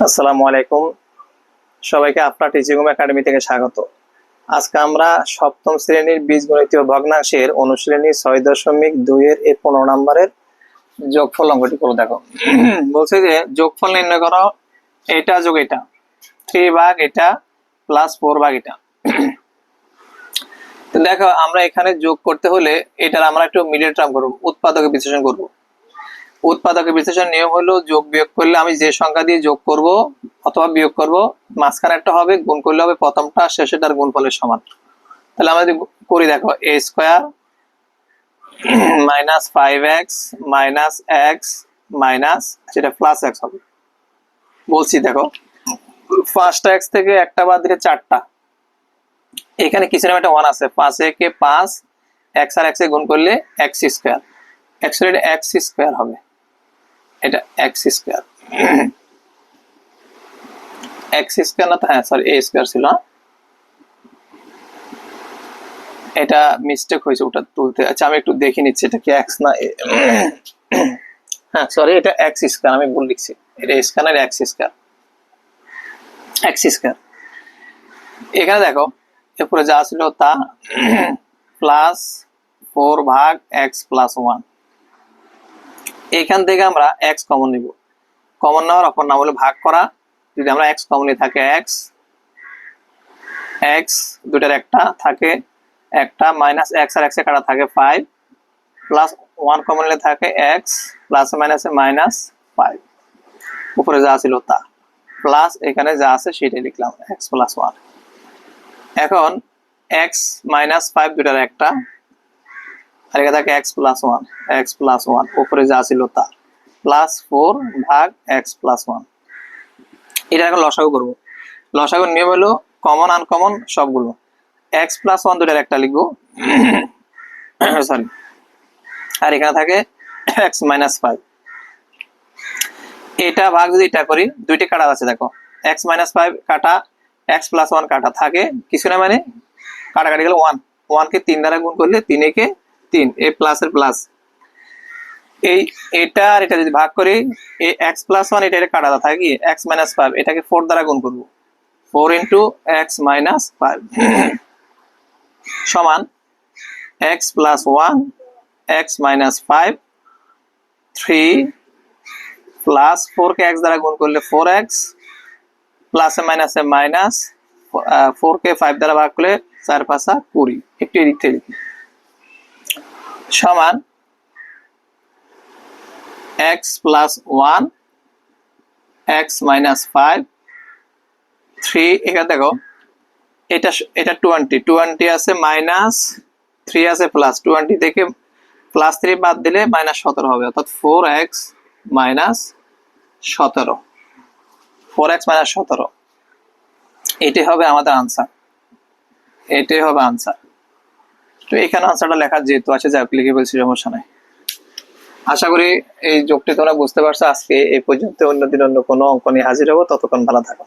আসসালামু আলাইকুম। সবাইকে আপনার টিচিং হোম একাডেমি থেকে স্বাগত। আজকে আমরা সপ্তম শ্রেণির বীজগণিতীয় ভগ্নাংশের অনুশীলনী ছয় দশমিক দুইয়ের এই পনেরো নম্বরের যোগফল অঙ্কটি করে দেখো। বলছে যে, যোগফল নির্ণয় করো, এটা যোগ এটা। থ্রি ভাগ এটা প্লাস ফোর ভাগ এটা। দেখো, আমরা এখানে যোগ করতে হলে এটার আমরা একটু মিডিয়েট টার্ম করব, উৎপাদকে বিশ্লেষণ করব। উৎপাদকের বিশ্লেষণ নিয়ম হলো, যোগ বিয়োগ করলে আমি যে সংখ্যা দিয়ে যোগ করব অথবা বিয়োগ করব, মাঝখানে একটা হবে, গুণ করলে হবে, প্রথমটা শেষেটার গুণফলের সমান। তাহলে আমরা যদি করি, দেখো a square minus five x minus x minus সেটা প্লাস এক্স হবে। বলছি, দেখো ফার্স্ট এক্স থেকে একটা বাদ দিলে চারটা। এখানে কিছু নামে একটা ওয়ান আছে। পাঁচ একে পাঁচ এক্স আর এক্স গুণ করলে x square actually x square হবে। এটা এক্স স্কোয়ার এক্স স্কোয়ার না তো হ্যাঁ সরি এ স্কোয়ার ছিল। এটা মিস্টেক হয়েছে, ওটা তুলতে। আচ্ছা আমি একটু দেখে নিচ্ছি, এটা কি এক্স না হ্যাঁ সরি এটা এক্স স্কোয়ার আমি ভুল লিখছি। এটা square x square x square এখানে দেখো, এরপরে যা ছিল তা প্লাস ফোর ভাগ এক্স প্লাস ওয়ান এখান থেকে আমরা এক্স কমন নিব। কমন নেওয়ার অপর নাম হলো ভাগ করা। যদি আমরা এক্স কমন নিয়ে থাকে এক্স এক্স দুটার একটা থাকে, একটা মাইনাস এক্স আর এক্স কাটা থাকে ফাইভ প্লাস ওয়ান কমন নিলে থাকে এক্স প্লাস মাইনাসে মাইনাস ফাইভ উপরে যা ছিল তা। প্লাস এখানে যা আছে সেটাই লিখলাম এক্স প্লাস ওয়ান এখন এক্স মাইনাস ফাইভ দুটার একটা আর এখানে থাকে x plus one x plus one উপরে যা ছিল তা প্লাস ফোর ভাগ এক্স প্লাস ওয়ান এটা এখন লসাগু করব। লসাগুর নিয়ম হলো কমন আনকমন সবগুলো। এক্স প্লাস ওয়ান একটা লিখব। সরি আর এখানে থাকে এক্স মাইনাস ফাইভ এটা ভাগ যদি এটা করি, দুইটি কাটা আছে, দেখো। এক্স মাইনাস ফাইভ কাটা এক্স প্লাস ওয়ান কাটা। থাকে কিছু না মানে কাটাকাটি গেলে ওয়ান ওয়ানকে তিন দ্বারা গুণ করলে তিন একে তিন, এ প্লাস এর প্লাস এই এটা আর এটা যদি ভাগ করি এই এক্স প্লাস ওয়ান এটা এটা কাটা থাকে এক্স মাইনাস ফাইভ এটাকে ফোর দ্বারা গুণ করব। Four into x minus five সমান x plus one x minus five three plus four কে এক্স দ্বারা গুণ করলে ফোর এক্স প্লাসে মাইনাসে মাইনাস ফোর কে ফাইভ দ্বারা ভাগ করলে চার পাঁচা কুড়ি। একটু এদিক থেকে সমান x plus one x minus five three এখানে দেখো, এটা এটা টোয়েন্টি টোয়েন্টি আছে মাইনাস থ্রি আছে প্লাস টোয়েন্টি থেকে প্লাস থ্রি বাদ দিলে মাইনাস সতেরো হবে, অর্থাৎ ফোর এক্স মাইনাস সতেরো ফোর এক্স মাইনাস সতেরো, এটাই হবে আমাদের আনসার এটাই হবে আনসার তো এখানে আনসারটা লেখা যেহেতু আছে যে অ্যাপ্লিকেবল বলছি সমস্যা নাই। আশা করি এই যোগটি তোমরা বুঝতে পারছ। আজকে এই পর্যন্ত অন্যদিন অন্য কোনো অঙ্ক নিয়ে হাজির হব। ততক্ষণ ভালো থাকো।